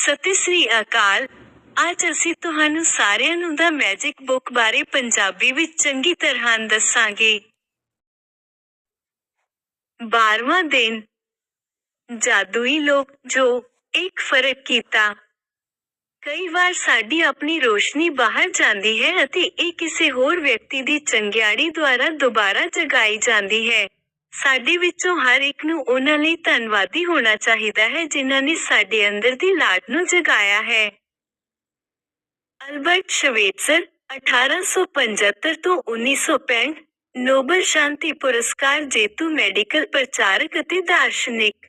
ਸਤਿ ਸ੍ਰੀ ਅਕਾਲ। ਅੱਜ ਅਸੀਂ ਤੁਹਾਨੂੰ ਸਾਰਿਆਂ ਨੂੰ ਦਾ ਮੈਜਿਕ ਬੁੱਕ ਬਾਰੇ ਪੰਜਾਬੀ ਵਿੱਚ ਚੰਗੀ ਤਰ੍ਹਾਂ ਦੱਸਾਂਗੇ। 12ਵਾਂ ਦਿਨ। ਜਾਦੂਈ ਲੋਕ ਜੋ ਇੱਕ ਫ਼ਰਕ ਕੀਤਾ। ਕਈ ਵਾਰ ਸਾਡੀ ਆਪਣੀ ਰੋਸ਼ਨੀ ਬਾਹਰ ਜਾਂਦੀ ਹੈ ਅਤੇ ਇਹ ਕਿਸੇ ਹੋਰ ਵਿਅਕਤੀ ਦੀ ਚੰਗਿਆੜੀ ਦੁਆਰਾ ਦੁਬਾਰਾ ਜਗਾਈ ਜਾਂਦੀ ਹੈ। ਸਾਡੇ ਵਿੱਚੋਂ ਹਰ ਇੱਕ ਨੂੰ ਉਹਨਾਂ ਲਈ ਧੰਨਵਾਦੀ ਹੋਣਾ ਚਾਹੀਦਾ ਹੈ, ਜਿਨ੍ਹਾਂ ਨੇ ਸਾਡੇ ਅੰਦਰ ਦੀ ਲਾਟ ਨੂੰ ਜਗਾਇਆ ਹੈ। ਅਲਬਰਟ ਸ਼ਵੇਟਜ਼ਰ 1875 ਤੋਂ 1965 ਨੋਬਲ ਸ਼ਾਂਤੀ ਪੁਰਸਕਾਰ ਜੇਤੂ ਮੈਡੀਕਲ ਪ੍ਰਚਾਰਕ ਅਤੇ ਦਾਰਸ਼ਨਿਕ।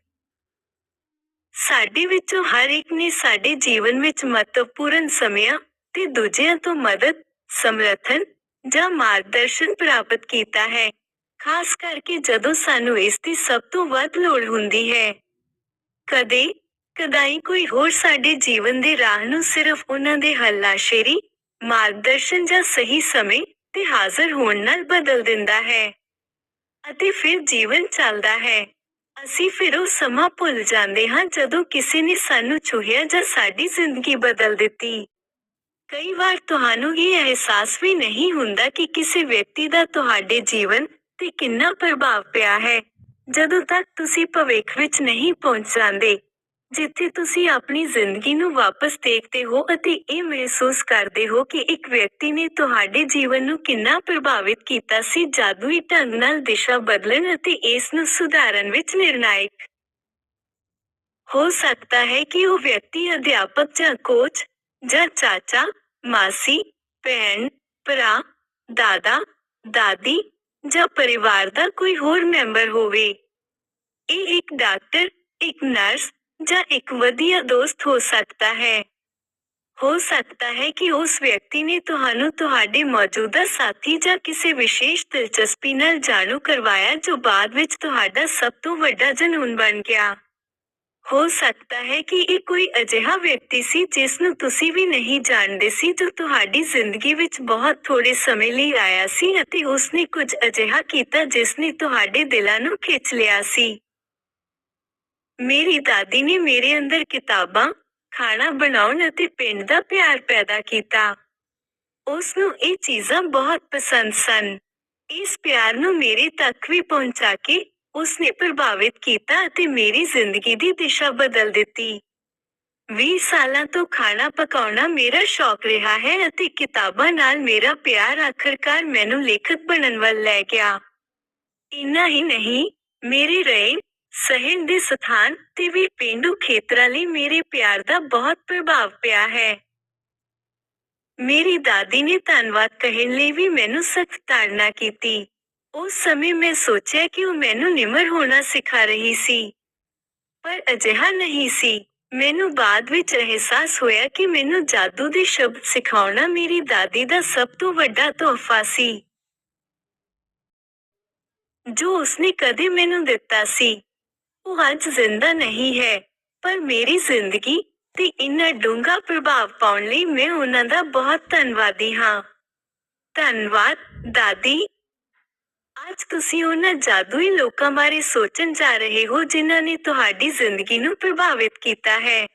ਸਾਡੇ ਵਿੱਚੋਂ ਹਰ ਇੱਕ ਨੇ ਸਾਡੇ ਜੀਵਨ ਵਿੱਚ ਮਹੱਤਵਪੂਰਨ ਸਮਿਆਂ ਤੇ ਦੂਜਿਆਂ ਤੋਂ ਮਦਦ, ਸਮਰਥਨ ਜਾਂ ਮਾਰਗਦਰਸ਼ਨ ਪ੍ਰਾਪਤ ਕੀਤਾ ਹੈ। ਖਾਸ ਕਰਕੇ ਜਦੋਂ ਸਾਨੂੰ ਇਸ ਦੀ ਸਭ ਤੋਂ ਵੱਧ ਲੋੜ ਹੁੰਦੀ ਹੈ। ਕਦੇ ਕਦਾਈ ਕੋਈ ਹੋਰ ਸਾਡੇ ਜੀਵਨ ਦੇ ਰਾਹ ਨੂੰ ਸਿਰਫ ਉਹਨਾਂ ਦੇ ਹੱਲਾਸ਼ੇਰੀ, ਮਾਰਗਦਰਸ਼ਨ ਜਾਂ ਸਹੀ ਸਮੇਂ ਤੇ ਹਾਜ਼ਰ ਹੋਣ ਨਾਲ ਬਦਲ ਦਿੰਦਾ ਹੈ ਅਤੇ ਫਿਰ ਜੀਵਨ ਚੱਲਦਾ ਹੈ। ਅਸੀਂ ਫਿਰ ਉਹ ਸਮਾਂ ਭੁੱਲ ਜਾਂਦੇ ਹਾਂ ਜਦੋਂ ਕਿਸੇ ਨੇ ਸਾਨੂੰ ਛੂਹਿਆ ਜਾਂ ਸਾਡੀ ਜ਼ਿੰਦਗੀ ਬਦਲ ਦਿੱਤੀ। ਕਈ ਵਾਰ ਤੁਹਾਨੂੰ ਇਹ ਅਹਿਸਾਸ ਵੀ ਨਹੀਂ ਹੁੰਦਾ ਕਿ ਕਿਸੇ ਵਿਅਕਤੀ ਦਾ ਤੁਹਾਡੇ ਜੀਵਨ ਤੇ ਕਿੰਨਾ ਪ੍ਰਭਾਵ ਪਿਆ ਹੈ? ਜਦੋਂ ਤੱਕ ਤੁਸੀਂ ਭਵਿੱਖ ਵਿੱਚ ਨਹੀਂ ਪਹੁੰਚ ਜਾਂਦੇ, ਜਿੱਥੇ ਤੁਸੀਂ ਆਪਣੀ ਜ਼ਿੰਦਗੀ ਨੂੰ ਵਾਪਸ ਦੇਖਦੇ ਹੋ ਅਤੇ ਇਹ ਮਹਿਸੂਸ ਕਰਦੇ ਹੋ ਕਿ ਇੱਕ ਵਿਅਕਤੀ ਨੇ ਤੁਹਾਡੇ ਜੀਵਨ ਨੂੰ ਕਿੰਨਾ ਪ੍ਰਭਾਵਿਤ ਕੀਤਾ ਸੀ, ਜਾਦੂਈ ਢੰਗ ਨਾਲ ਦਿਸ਼ਾ ਬਦਲਣ ਅਤੇ ਇਸ ਨੂੰ ਸੁਧਾਰਨ ਵਿੱਚ ਨਿਰਣਾਇਕ ਹੋ ਸਕਦਾ ਹੈ ਕਿ ਉਹ ਵਿਅਕਤੀ, ਅਧਿਆਪਕ ਜਾਂ ਕੋਚ ਜਾਂ ਚਾਚਾ, ਮਾਸੀ, ਭੈਣ, ਭਰਾ, ਦਾਦਾ, ਦਾਦੀ ਜਾਂ ਪਰਿਵਾਰ ਦਾ ਕੋਈ ਹੋਰ ਮੈਂਬਰ ਹੋਵੇ। ਇਹ ਇੱਕ ਡਾਕਟਰ, ਇੱਕ ਨਰਸ ਜਾਂ ਇੱਕ ਵਧੀਆ ਦੋਸਤ ਹੋ ਸਕਦਾ ਹੈ। ਹੋ ਸਕਦਾ ਹੈ ਕਿ ਉਸ ਵਿਅਕਤੀ ਨੇ ਤੁਹਾਨੂੰ ਤੁਹਾਡੇ ਮੌਜੂਦਾ ਸਾਥੀ ਜਾਂ ਕਿਸੇ ਵਿਸ਼ੇਸ਼ ਦਿਲਚਸਪੀ ਨਾਲ ਜਾਣੂ ਕਰਵਾਇਆ ਜੋ ਬਾਅਦ ਵਿੱਚ ਤੁਹਾਡਾ ਸਭ ਤੋਂ ਵੱਡਾ ਜਨੂਨ ਬਣ ਗਿਆ। ਹੋ ਸਕਦਾ ਹੈ ਕਿ ਇਹ ਕੋਈ ਅਜਿਹਾ ਵਿਅਕਤੀ ਸੀ ਜਿਸ ਨੂੰ ਤੁਸੀਂ ਵੀ ਨਹੀਂ ਜਾਣਦੇ ਸੀ, ਜੋ ਤੁਹਾਡੀ ਜ਼ਿੰਦਗੀ ਵਿੱਚ ਬਹੁਤ ਥੋੜੇ ਸਮੇਂ ਲਈ ਆਇਆ ਸੀ ਅਤੇ ਉਸਨੇ ਕੁਝ ਅਜਿਹਾ ਕੀਤਾ ਜਿਸ ਨੇ ਤੁਹਾਡੇ ਦਿਲਾਂ ਨੂੰ ਖਿੱਚ ਲਿਆ ਸੀ। ਮੇਰੀ ਦਾਦੀ ਨੇ ਮੇਰੇ ਅੰਦਰ ਕਿਤਾਬਾਂ, ਖਾਣਾ ਬਣਾਉਣ ਅਤੇ ਪਿੰਡ ਦਾ ਪਿਆਰ ਪੈਦਾ ਕੀਤਾ। ਉਸ ਨੂੰ ਇਹ ਚੀਜ਼ਾਂ ਬਹੁਤ ਪਸੰਦ ਸਨ। ਇਸ ਪਿਆਰ ਨੂੰ ਮੇਰੇ ਤੱਕ ਵੀ ਪਹੁੰਚਾ ਕੇ ਉਸ ਨੇ ਪ੍ਰਭਾਵਿਤ ਕੀਤਾ ਅਤੇ ਮੇਰੀ ਜ਼ਿੰਦਗੀ ਦੀ ਦਿਸ਼ਾ ਬਦਲ ਦਿੱਤੀ। 20 ਸਾਲਾਂ ਤੋਂ ਖਾਣਾ ਪਕਾਉਣਾ ਮੇਰਾ ਸ਼ੌਕ ਰਿਹਾ ਹੈ ਅਤੇ ਕਿਤਾਬਾਂ ਨਾਲ ਮੇਰਾ ਪਿਆਰ ਆਖਰਕਾਰ ਮੈਨੂੰ ਲੇਖਕ ਬਣਨ ਵੱਲ ਲੈ ਗਿਆ। ਇੰਨਾ ਹੀ ਨਹੀਂ, ਮੇਰੇ ਰਹਿਣ, ਸਹਿਣ ਦੇ ਸਥਾਨ ਤੇ ਵੀ ਪੇਂਡੂ ਖੇਤਰਾਂ ਲਈ ਮੇਰੇ ਪਿਆਰ ਦਾ ਬਹੁਤ ਪ੍ਰਭਾਵ ਪਿਆ ਹੈ। ਮੇਰੀ ਦਾਦੀ ਨੇ ਧੰਨਵਾਦ ਕਹਿਣ ਲਈ ਵੀ ਮੈਨੂੰ ਸਖਤ ਤਾੜਨਾ ਕੀਤੀ। ਉਸ ਸਮੇਂ ਮੈਂ ਸੋਚਿਆ ਕਿ ਉਹ ਮੈਨੂੰ ਨਿਮਰ ਹੋਣਾ ਸਿਖਾ ਰਹੀ ਸੀ। ਪਰ ਅਜਿਹਾ ਨਹੀਂ ਸੀ। ਮੈਨੂੰ ਬਾਅਦ ਵਿੱਚ ਅਹਿਸਾਸ ਹੋਇਆ ਕਿ ਮੈਨੂੰ ਜਾਦੂ ਦੇ ਸ਼ਬਦ ਸਿਖਾਉਣਾ ਮੇਰੀ ਦਾਦੀ ਦਾ ਸਭ ਤੋਂ ਵੱਡਾ ਤੋਹਫਾ ਸੀ। ਜੋ ਉਸਨੇ ਕਦੇ ਮੈਨੂੰ ਦਿੱਤਾ ਸੀ। ਉਹ ਅੱਜ ਜ਼ਿੰਦਾ ਨਹੀਂ ਹੈ। ਪਰ ਮੇਰੀ ਜ਼ਿੰਦਗੀ ਤੇ ਇੰਨਾ ਡੂੰਘਾ ਪ੍ਰਭਾਵ ਪਾਉਣ ਲਈ ਮੈਂ ਉਹਨਾਂ ਦਾ ਬਹੁਤ ਧੰਨਵਾਦੀ ਹਾਂ। ਧੰਨਵਾਦ, ਦਾਦੀ। ਅੱਜ ਤੁਸੀਂ ਉਹਨਾਂ ਜਾਦੂਈ ਲੋਕਾਂ ਬਾਰੇ ਸੋਚਣ ਜਾ ਰਹੇ ਹੋ ਜਿਨ੍ਹਾਂ ਨੇ ਤੁਹਾਡੀ ਜ਼ਿੰਦਗੀ ਨੂੰ ਪ੍ਰਭਾਵਿਤ ਕੀਤਾ ਹੈ।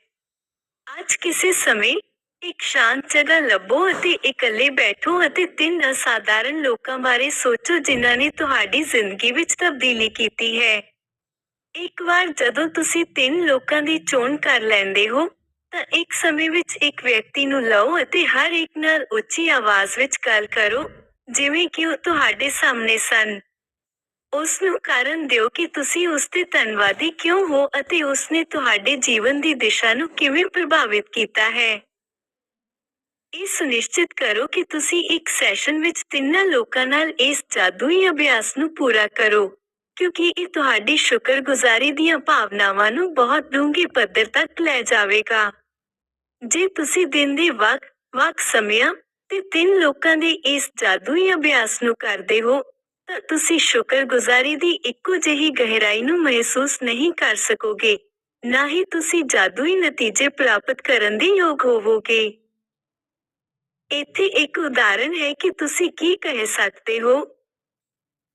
ਅੱਜ ਕਿਸੇ ਸਮੇਂ ਇੱਕ ਸ਼ਾਂਤ ਜਗ੍ਹਾ ਲੱਭੋ ਅਤੇ ਇਕੱਲੇ ਬੈਠੋ ਅਤੇ ਤਿੰਨ ਅਸਾਧਾਰਨ ਲੋਕਾਂ ਬਾਰੇ ਸੋਚੋ ਜਿਨ੍ਹਾਂ ਨੇ ਤੁਹਾਡੀ ਜ਼ਿੰਦਗੀ ਵਿੱਚ ਤਬਦੀਲੀ ਕੀਤੀ ਹੈ। ਇੱਕ ਵਾਰ ਜਦੋਂ ਤੁਸੀਂ ਤਿੰਨ ਲੋਕਾਂ ਦੀ ਚੋਣ ਕਰ ਲੈਂਦੇ ਹੋ, ਤਾਂ ਇੱਕ ਸਮੇਂ ਵਿੱਚ ਇੱਕ ਵਿਅਕਤੀ ਨੂੰ ਲਓ ਅਤੇ ਹਰ ਇੱਕ ਨਾਲ ਉੱਚੀ ਆਵਾਜ਼ ਵਿੱਚ ਗੱਲ ਕਰੋ। ਜਿਵੇਂ ਕਿ ਉਹ ਤੁਹਾਡੇ ਸਾਹਮਣੇ ਸਨ। ਉਸ ਨੂੰ ਕਾਰਨ ਦਿਓ ਕਿ ਤੁਸੀਂ ਉਸ ਦੇ ਧੰਨਵਾਦੀ ਕਿਉਂ ਹੋ ਅਤੇ ਉਸ ਨੇ ਤੁਹਾਡੇ ਜੀਵਨ ਦੀ ਦਿਸ਼ਾ ਨੂੰ ਕਿਵੇਂ ਪ੍ਰਭਾਵਿਤ ਕੀਤਾ ਹੈ। ਇਹ ਸੁਨਿਸ਼ਚਿਤ ਕਰੋ ਕਿ ਤੁਸੀਂ ਇੱਕ ਸੈਸ਼ਨ ਵਿੱਚ ਤਿੰਨਾਂ ਲੋਕਾਂ ਨਾਲ ਇਸ ਜਾਦੂਈ ਅਭਿਆਸ ਨੂੰ ਪੂਰਾ ਕਰੋ, ਕਿਉਂਕਿ ਇਹ ਤੁਹਾਡੀ ਸ਼ੁਕਰਗੁਜ਼ਾਰੀ ਦੀਆਂ ਭਾਵਨਾਵਾਂ ਨੂੰ ਬਹੁਤ ਡੂੰਘੇ ਪੱਧਰ ਤੱਕ ਲੈ ਜਾਵੇਗਾ। ਜੇ ਤੁਸੀਂ ਦਿਨ ਦੇ ਵੱਖ-ਵੱਖ ਸਮਿਆਂ ਤੇ ਤਿੰਨ ਲੋਕਾਂ ਦੇ ਇਸ ਜਾਦੂਈ ਅਭਿਆਸ ਨੂੰ ਕਰਦੇ ਹੋ, ਤਾਂ ਤੁਸੀਂ ਸ਼ੁਕਰਗੁਜ਼ਾਰੀ ਦੀ ਇੱਕੋ ਜਿਹੀ ਗਹਿਰਾਈ ਨੂੰ ਮਹਿਸੂਸ ਨਹੀਂ ਕਰ ਸਕੋਗੇ, ਨਾ ਹੀ ਤੁਸੀਂ ਜਾਦੂਈ ਨਤੀਜੇ ਪ੍ਰਾਪਤ ਕਰਨ ਦੇ ਯੋਗ ਹੋਵੋਗੇ। ਇੱਥੇ ਇੱਕ ਉਦਾਹਰਨ ਹੈ ਕਿ ਤੁਸੀਂ ਕੀ ਕਹਿ ਸਕਦੇ ਹੋ।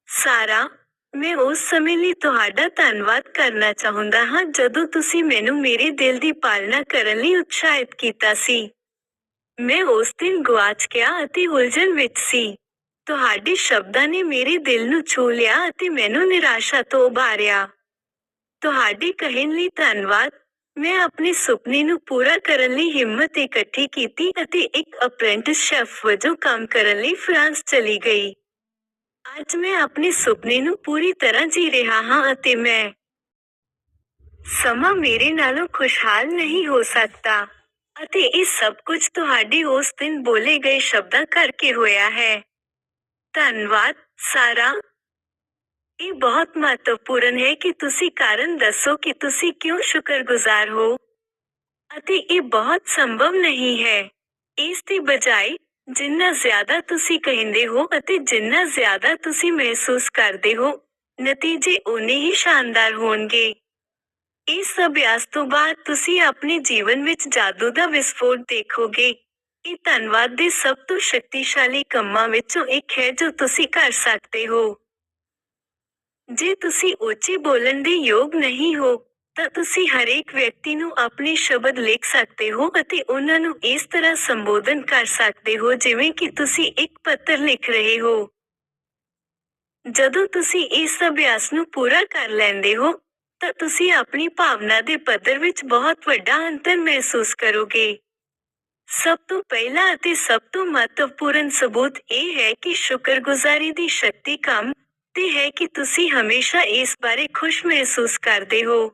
ਸਾਰਾ, ਮੈਂ ਉਸ ਸਮੇਂ ਲਈ ਤੁਹਾਡਾ ਧੰਨਵਾਦ ਕਰਨਾ ਚਾਹੁੰਦਾ ਹਾਂ ਜਦੋਂ ਤੁਸੀਂ ਮੈਨੂੰ ਮੇਰੇ ਦਿਲ ਦੀ ਪਾਲਣਾ ਕਰਨ ਲਈ ਉਤਸ਼ਾਹਿਤ ਕੀਤਾ ਸੀ। ਮੈਂ ਉਸ ਦਿਨ ਗੁਆਚ ਗਿਆ ਅਤੇ ਉਲਝਣ ਵਿੱਚ ਸੀ। ਤੁਹਾਡੇ ਸ਼ਬਦਾਂ ਨੇ ਮੇਰੇ ਦਿਲ ਨੂੰ ਛੂ ਲਿਆ ਅਤੇ ਮੈਨੂੰ ਨਿਰਾਸ਼ਾ ਤੋਂ ਉਭਾਰਿਆ। ਤੁਹਾਡੇ ਕਹਿਣ ਲਈ ਧੰਨਵਾਦ। ਮੈਂ ਆਪਣੇ ਸੁਪਨੇ ਨੂੰ ਪੂਰਾ ਕਰਨ ਲਈ ਹਿੰਮਤ ਇਕੱਠੀ ਕੀਤੀ ਅਤੇ ਇੱਕ ਅਪ੍ਰੈਂਟਿਸ ਸ਼ੈਫ ਵਜੋਂ ਕੰਮ ਕਰਨ ਲਈ ਫਰਾਂਸ ਚਲੀ ਗਈ। ਅੱਜ ਮੈਂ ਆਪਣੇ ਸੁਪਨੇ ਨੂੰ ਪੂਰੀ ਤਰ੍ਹਾਂ ਜੀ ਰਿਹਾ ਹਾਂ ਅਤੇ ਮੈਂ ਸਮਾਂ ਮੇਰੇ ਨਾਲੋਂ ਖੁਸ਼ਹਾਲ ਨਹੀਂ ਹੋ ਸਕਦਾ। ਅਤੇ ਇਹ ਸਭ ਕੁਝ ਤੁਹਾਡੇ ਉਸ ਦਿਨ ਬੋਲੇ ਗਏ ਸ਼ਬਦਾਂ ਕਰਕੇ ਹੋਇਆ ਹੈ ਧੰਨਵਾਦ ਸਾਰਾ ਇਹ ਬਹੁਤ ਮਹੱਤਵਪੂਰਨ ਹੈ ਕਿ ਤੁਸੀਂ ਕਾਰਨ ਦੱਸੋ ਕਿ ਤੁਸੀਂ ਕਿਉਂ ਸ਼ੁਕਰਗੁਜ਼ਾਰ ਹੋ ਅਤੇ ਇਹ ਬਹੁਤ ਸੰਭਵ ਨਹੀਂ ਹੈ ਇਸ ਦੀ ਬਜਾਏ ਜਿੰਨਾ ਜ਼ਿਆਦਾ ਤੁਸੀਂ ਕਹਿੰਦੇ ਹੋ ਅਤੇ ਜਿੰਨਾ ਜ਼ਿਆਦਾ ਤੁਸੀਂ ਮਹਿਸੂਸ ਕਰਦੇ ਹੋ ਨਤੀਜੇ ਉਨੇ ਹੀ ਸ਼ਾਨਦਾਰ ਹੋਣਗੇ ਇਸ ਅਭਿਆਸ ਤੋਂ ਬਾਅਦ ਤੁਸੀਂ ਆਪਣੇ ਜੀਵਨ ਵਿੱਚ ਜਾਦੂ ਦਾ ਵਿਸਫੋਟ ਦੇਖੋਗੇ। ਇਹ ਧੰਨਵਾਦ ਦੇ ਸਭ ਤੋਂ ਸ਼ਕਤੀਸ਼ਾਲੀ ਕੰਮਾਂ ਵਿੱਚੋਂ ਇੱਕ ਹੈ ਜੋ ਤੁਸੀਂ ਕਰ ਸਕਦੇ ਹੋ। ਜੇ ਤੁਸੀਂ ਉੱਚੀ ਬੋਲਣ ਦੇ ਯੋਗ ਨਹੀਂ ਹੋ, ਤਾਂ ਤੁਸੀਂ ਹਰੇਕ ਵਿਅਕਤੀ ਨੂੰ ਆਪਣੇ ਸ਼ਬਦ ਲਿਖ ਸਕਦੇ ਹੋ ਅਤੇ ਉਹਨਾਂ ਨੂੰ ਇਸ ਤਰ੍ਹਾਂ ਸੰਬੋਧਨ ਕਰ ਸਕਦੇ ਹੋ ਜਿਵੇਂ ਕਿ ਤੁਸੀਂ ਇੱਕ ਪੱਤਰ ਲਿਖ ਰਹੇ ਹੋ। ਜਦੋਂ ਤੁਸੀਂ ਇਸ ਅਭਿਆਸ ਨੂੰ ਪੂਰਾ ਕਰ ਲੈਂਦੇ ਹੋ ਤਾਂ ਤੁਸੀਂ ਆਪਣੀ ਭਾਵਨਾ ਦੇ ਪੱਧਰ ਵਿੱਚ ਬਹੁਤ ਵੱਡਾ ਅੰਤਰ ਮਹਿਸੂਸ ਕਰੋਗੇ। ਸਭ ਤੋਂ ਪਹਿਲਾ ਅਤੇ ਸਭ ਤੋਂ ਮਹੱਤਵਪੂਰਨ ਸਬੂਤ ਇਹ ਹੈ ਕਿ ਸ਼ੁਕਰਗੁਜ਼ਾਰੀ ਦੀ ਸ਼ਕਤੀ ਕੰਮ ਤੇ ਹੈ ਕਿ ਤੁਸੀਂ ਹਮੇਸ਼ਾ ਇਸ ਬਾਰੇ ਖੁਸ਼ ਮਹਿਸੂਸ ਕਰਦੇ ਹੋ।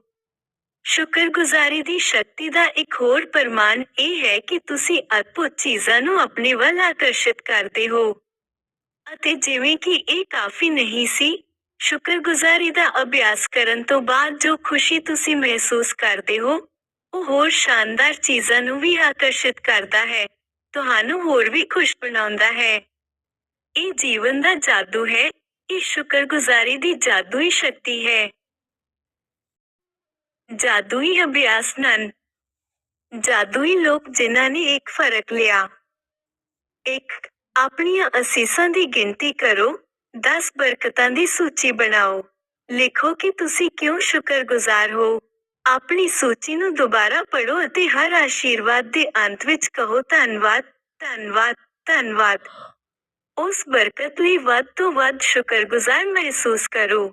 ਸ਼ੁਕਰਗੁਜ਼ਾਰੀ ਦੀ ਸ਼ਕਤੀ ਦਾ ਇੱਕ ਹੋਰ ਪ੍ਰਮਾਣ ਇਹ ਹੈ ਕਿ ਤੁਸੀਂ ਅਦਭੁਤ ਚੀਜ਼ਾਂ ਨੂੰ ਆਪਣੇ ਵੱਲ ਆਕਰਸ਼ਿਤ ਕਰਦੇ ਹੋ। ਅਤੇ ਜਿਵੇਂ ਕਿ ਇਹ ਕਾਫੀ ਨਹੀਂ ਸੀ ਸ਼ੁਕਰਗੁਜ਼ਾਰੀ ਦਾ ਅਭਿਆਸ ਕਰਨ ਤੋਂ ਬਾਅਦ ਜੋ ਖੁਸ਼ੀ ਤੁਸੀਂ ਮਹਿਸੂਸ ਕਰਦੇ ਹੋ ਉਹ ਹੋਰ ਸ਼ਾਨਦਾਰ ਚੀਜ਼ਾਂ ਨੂੰ ਵੀ ਆਕਰਸ਼ਿਤ ਕਰਦਾ ਹੈ ਤੁਹਾਨੂੰ ਹੋਰ ਵੀ ਖੁਸ਼ ਬਣਾਉਂਦਾ ਹੈ ਇਹ ਜੀਵਨ ਦਾ ਜਾਦੂ ਹੈ ਇਹ ਸ਼ੁਕਰਗੁਜ਼ਾਰੀ ਦੀ ਜਾਦੂਈ ਸ਼ਕਤੀ ਹੈ ਜਾਦੂਈ ਅਭਿਆਸ ਨਨ ਜਾਦੂਈ ਲੋਕ ਜਿਨ੍ਹਾਂ ਨੇ ਇੱਕ ਫ਼ਰਕ ਲਿਆ ਇੱਕ ਆਪਣੀਆਂ ਅਸੀਸਾਂ ਦੀ ਗਿਣਤੀ ਕਰੋ 10 ਬਰਕਤਾਂ ਦੀ ਸੂਚੀ ਬਣਾਓ ਲਿਖੋ ਕਿ ਤੁਸੀਂ ਕਿਉਂ ਸ਼ੁਕਰਗੁਜ਼ਾਰ ਹੋ ਆਪਣੀ ਸੂਚੀ ਨੂੰ ਦੁਬਾਰਾ ਪੜ੍ਹੋ ਅਤੇ ਹਰ ਆਸ਼ੀਰਵਾਦ ਦੇ ਅੰਤ ਵਿੱਚ ਕਹੋ ਧੰਨਵਾਦ ਧੰਨਵਾਦ ਧੰਨਵਾਦ ਉਸ ਬਰਕਤ ਲਈ ਵੱਧ ਤੋਂ ਵੱਧ ਸ਼ੁਕਰਗੁਜ਼ਾਰ ਮਹਿਸੂਸ ਕਰੋ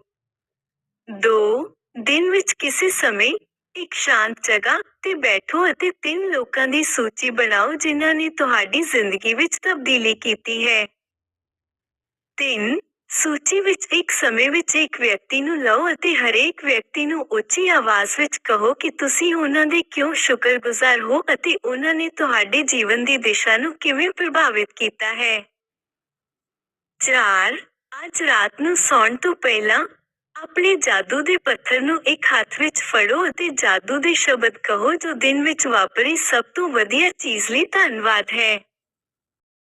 2 ਦਿਨ ਵਿੱਚ ਕਿਸੇ ਸਮੇਂ ਇੱਕ ਸ਼ਾਂਤ ਜਗ੍ਹਾ ਤੇ ਬੈਠੋ ਅਤੇ ਤਿੰਨ ਲੋਕਾਂ ਦੀ ਸੂਚੀ ਬਣਾਓ ਜਿਨ੍ਹਾਂ ਨੇ ਤੁਹਾਡੀ ਜ਼ਿੰਦਗੀ ਵਿੱਚ ਤਬਦੀਲੀ ਕੀਤੀ ਹੈ ਤਿੰਨ ਸੂਚੀ ਵਿੱਚ ਇੱਕ ਸਮੇਂ ਵਿੱਚ ਇੱਕ ਵਿਅਕਤੀ ਨੂੰ ਲਓ ਅਤੇ ਹਰੇਕ ਵਿਅਕਤੀ ਨੂੰ ਉੱਚੀ ਆਵਾਜ਼ ਵਿੱਚ ਕਹੋ ਕਿ ਤੁਸੀਂ ਉਹਨਾਂ ਦੇ ਕਿਉਂ ਸ਼ੁਕਰਗੁਜ਼ਾਰ ਹੋ ਅਤੇ ਉਹਨਾਂ ਨੇ ਤੁਹਾਡੇ ਜੀਵਨ ਦੀ ਦਿਸ਼ਾ ਨੂੰ ਕਿਵੇਂ ਪ੍ਰਭਾਵਿਤ ਕੀਤਾ ਹੈ। 4 ਅੱਜ ਰਾਤ ਨੂੰ ਸੌਣ ਤੋਂ ਪਹਿਲਾਂ ਆਪਣੇ ਜਾਦੂ ਦੇ ਪੱਥਰ ਨੂੰ ਇੱਕ ਹੱਥ ਵਿੱਚ ਫੜੋ ਅਤੇ ਜਾਦੂ ਦੇ ਸ਼ਬਦ ਕਹੋ ਜੋ ਦਿਨ ਵਿੱਚ ਵਾਪਰੀ ਸਭ ਤੋਂ ਵਧੀਆ ਚੀਜ਼ ਲਈ ਧੰਨਵਾਦ ਹੈ।